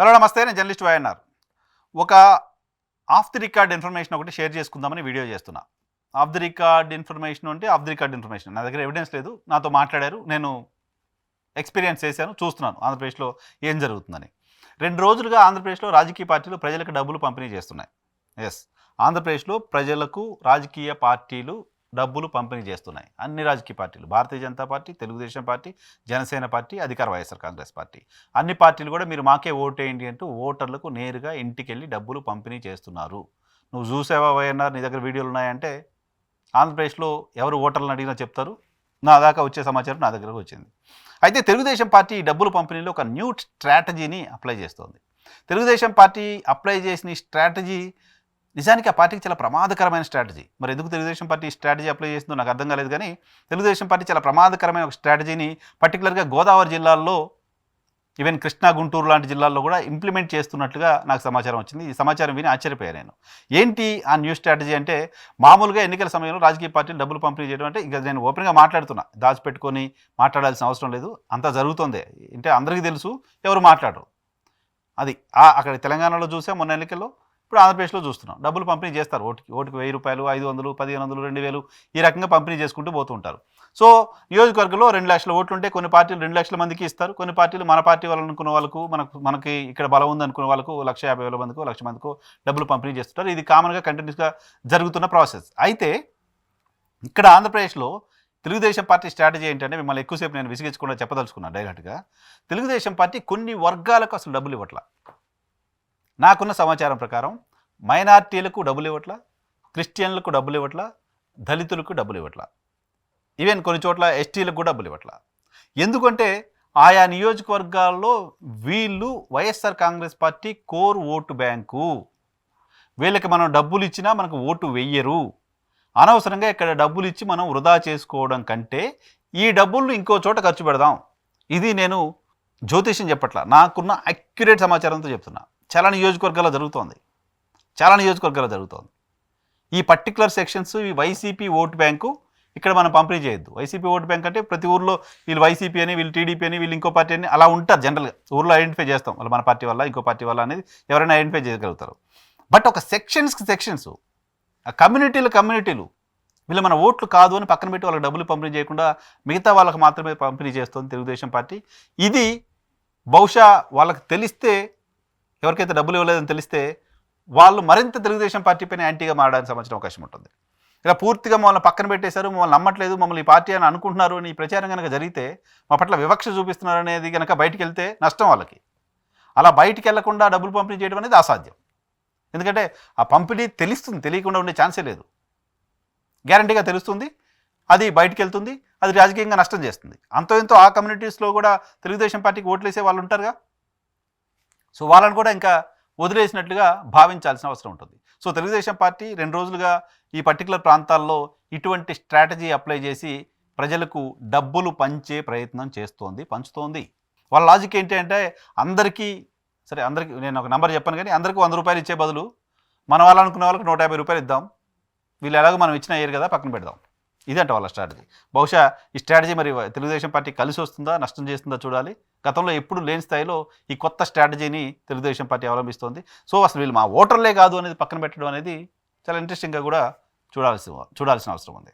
Hello నమస్తే నేను journalist YNR. ఒక ఆఫ్ ది రికార్డ్ ఇన్ఫర్మేషన్ ఒకటి షేర్ చేసుకుందామని వీడియో చేస్తున్నా. ఆఫ్ ది రికార్డ్ ఇన్ఫర్మేషన్ అంటే ఆఫ్ ది రికార్డ్ ఇన్ఫర్మేషన్. నా దగ్గర ఎవిడెన్స్ లేదు నాతో మాట్లాడారు నేను ఎక్స్పీరియన్స్ చేశాను చూస్తున్నాను ఆంధ్రప్రదేశ్లో ఏం జరుగుతుందని. రెండు రోజులుగా ఆంధ్రప్రదేశ్లో రాజకీయ పార్టీలు ప్రజలకు డబ్బులు పంపిణీ చేస్తున్నాయి. ఎస్ ఆంధ్రప్రదేశ్లో ప్రజలకు రాజకీయ పార్టీలు డబ్బులు పంపిణీ చేస్తున్నాయి. అన్ని రాజకీయ పార్టీలు Bharatiya Janata party Telugu Desam party Janasena party అధికార వైఎస్ఆర్ కాంగ్రెస్ పార్టీ. అన్ని పార్టీలు కూడా మీరు మాకే ఓటేయండి అంటూ ఓటర్లకు నేరుగా ఇంటికి వెళ్ళి డబ్బులు పంపిణీ చేస్తున్నారు. నువ్వు చూసావా వైఎన్ఆర్? నీ దగ్గర వీడియోలు ఉన్నాయంటే ఆంధ్రప్రదేశ్లో ఎవరు ఓటర్లను అడిగినా చెప్తారు. నా దాకా వచ్చే సమాచారం నా దగ్గరకు వచ్చింది. అయితే తెలుగుదేశం పార్టీ ఈ డబ్బులు పంపిణీలో ఒక న్యూ స్ట్రాటజీని అప్లై చేస్తోంది. తెలుగుదేశం పార్టీ అప్లై చేసిన స్ట్రాటజీ నిజానికి ఆ పార్టీకి చాలా ప్రమాదకరమైన స్ట్రాటజీ. మరి ఎందుకు తెలుగుదేశం పార్టీ స్ట్రాటజీ అప్లై చేస్తుందో నాకు అర్థం కాలేదు కానీ తెలుగుదేశం పార్టీ చాలా ప్రమాదకరమైన ఒక స్ట్రాటజీని పర్టికులర్గా గోదావరి జిల్లాల్లో ఈవెన్ కృష్ణా గుంటూరు లాంటి జిల్లాల్లో కూడా ఇంప్లిమెంట్ చేస్తున్నట్లుగా నాకు సమాచారం వచ్చింది. ఈ సమాచారం విని ఆశ్చర్యపోయాను నేను. ఏంటి ఆ న్యూ స్ట్రాటజీ అంటే మామూలుగా ఎన్నికల సమయంలో రాజకీయ పార్టీలు డబ్బులు పంపిణీ చేయడం అంటే ఇక నేను ఓపెన్గా మాట్లాడుతున్నా. దాచిపెట్టుకొని మాట్లాడాల్సిన అవసరం లేదు. అంతా జరుగుతుంది. అంటే అందరికీ తెలుసు ఎవరు మాట్లాడరు. అది అక్కడ తెలంగాణలో చూసాం మొన్న ఎన్నికల్లో. ఇప్పుడు ఆంధ్రప్రదేశ్లో చూస్తున్నాం. డబ్బులు పంపిణీ చేస్తారు. ఓటుకి ఓటుకి వెయ్యి రూపాయలు ఐదు వందలు పదిహేను వందలు రెండు వేలు ఈ రకంగా పంపిణీ చేసుకుంటూ పోతూ ఉంటారు. సో నియోజకవర్గంలో రెండు లక్షల ఓట్లు ఉంటే కొన్ని పార్టీలు రెండు లక్షల మందికి ఇస్తారు. కొన్ని పార్టీలు మన పార్టీ వాళ్ళు అనుకున్న వాళ్ళకు మనకు మనకి ఇక్కడ బలం ఉంది అనుకున్న వాళ్ళకు లక్ష యాభై వేల మందికి లక్ష మందికి డబ్బులు పంపిణీ చేస్తుంటారు. ఇది కామన్గా కంటిన్యూస్గా జరుగుతున్న ప్రాసెస్. అయితే ఇక్కడ ఆంధ్రప్రదేశ్లో తెలుగుదేశం పార్టీ స్ట్రాటజీ ఏంటంటే మిమ్మల్ని ఎక్కువసేపు నేను విసిగించకుండా చెప్పదలుచుకున్నాను డైరెక్ట్గా తెలుగుదేశం పార్టీ కొన్ని వర్గాలకు అసలు డబ్బులు ఇవ్వట్ల. నాకున్న సమాచారం ప్రకారం మైనార్టీలకు డబ్బులు ఇవ్వట్ల క్రిస్టియన్లకు డబ్బులు ఇవ్వట్ల దళితులకు డబ్బులు ఇవ్వట్ల. ఈవెన్ కొన్ని చోట్ల ఎస్టీలకు కూడా డబ్బులు ఇవ్వట్ల. ఎందుకంటే ఆయా నియోజకవర్గాల్లో వీళ్ళు YSR Congress party core vote bank. వీళ్ళకి మనం డబ్బులు ఇచ్చినా మనకు ఓటు వెయ్యరు. అనవసరంగా ఇక్కడ డబ్బులు ఇచ్చి మనం వృధా చేసుకోవడం కంటే ఈ డబ్బులను ఇంకో చోట ఖర్చు పెడదాం. ఇది నేను జ్యోతిష్యం చెప్పట్ల. నాకున్న అక్యురేట్ సమాచారంతో చెప్తున్నా. చాలా నియోజకవర్గాల్లో జరుగుతోంది. చాలా నియోజకవర్గాల్లో జరుగుతోంది. ఈ పర్టికులర్ సెక్షన్స్ ఈ వైసీపీ ఓటు బ్యాంకు ఇక్కడ మనం పంపిణీ చేయొద్దు. వైసీపీ ఓటు బ్యాంక్ అంటే ప్రతి ఊర్లో వీళ్ళు వైసీపీ అని వీళ్ళు టీడీపీ అని వీళ్ళు ఇంకో పార్టీ అని అలా ఉంటారు జనరల్గా. ఊర్లో ఐడెంటిఫై చేస్తాం. వాళ్ళు మన పార్టీ వల్ల ఇంకో పార్టీ వల్ల అనేది ఎవరైనా ఐడెంటిఫై చేయగలుగుతారు. బట్ ఒక సెక్షన్స్కి సెక్షన్స్ ఆ కమ్యూనిటీలు కమ్యూనిటీలు. వీళ్ళు మన ఓట్లు కాదు అని పక్కన పెట్టి వాళ్ళకి డబ్బులు పంపిణీ చేయకుండా మిగతా వాళ్ళకి మాత్రమే పంపిణీ చేస్తుంది తెలుగుదేశం పార్టీ. ఇది బహుశా వాళ్ళకి తెలిస్తే ఎవరికైతే డబ్బులు ఇవ్వలేదని తెలిస్తే వాళ్ళు మరింత తెలుగుదేశం పార్టీ పైన యాంటీగా మారడానికి సంబంధించిన అవకాశం ఉంటుంది. ఇలా పూర్తిగా మమ్మల్ని పక్కన పెట్టేశారు మమ్మల్ని నమ్మట్లేదు మమ్మల్ని ఈ పార్టీ అని అనుకుంటున్నారు అని ఈ ప్రచారం కనుక జరిగితే మా పట్ల వివక్ష చూపిస్తున్నారు అనేది కనుక బయటికి వెళ్తే నష్టం వాళ్ళకి. అలా బయటికి వెళ్ళకుండా డబ్బులు పంపిణీ చేయడం అనేది అసాధ్యం. ఎందుకంటే ఆ పంపిణీ తెలుస్తుంది తెలియకుండా ఉండే ఛాన్సే లేదు. గ్యారంటీగా తెలుస్తుంది అది బయటికి వెళ్తుంది అది రాజకీయంగా నష్టం చేస్తుంది. అంతో ఎంతో ఆ కమ్యూనిటీస్లో కూడా తెలుగుదేశం పార్టీకి ఓట్లు వేసే వాళ్ళు ఉంటారుగా? సో వాళ్ళని కూడా ఇంకా వదిలేసినట్లుగా భావించాల్సిన అవసరం ఉంటుంది. సో తెలుగుదేశం పార్టీ రెండు రోజులుగా ఈ పర్టికులర్ ప్రాంతాల్లో ఇటువంటి స్ట్రాటజీ అప్లై చేసి ప్రజలకు డబ్బులు పంచే ప్రయత్నం చేస్తోంది పంచుతోంది. వాళ్ళ లాజిక్ ఏంటి అంటే అందరికీ సరే అందరికీ నేను ఒక నెంబర్ చెప్పాను కానీ అందరికీ వంద రూపాయలు ఇచ్చే బదులు మన వాళ్ళు అనుకున్న వాళ్ళకి నూట యాభై రూపాయలు ఇద్దాం. వీళ్ళు ఎలాగో మనం ఇచ్చిన అయ్యారు కదా పక్కన పెడదాం. ఇదంట వాళ్ళ స్ట్రాటజీ బహుశా ఈ స్ట్రాటజీ మరి తెలుగుదేశం పార్టీ కలిసి వస్తుందా నష్టం చేస్తుందా చూడాలి. గతంలో ఎప్పుడు లేని స్థాయిలో ఈ కొత్త స్ట్రాటజీని తెలుగుదేశం పార్టీ అవలంబిస్తోంది. సో అసలు వీళ్ళు మా ఓటర్లే కాదు అనేది పక్కన పెట్టడం అనేది చాలా ఇంట్రెస్టింగ్గా కూడా చూడాల్సి చూడాల్సిన అవసరం ఉంది.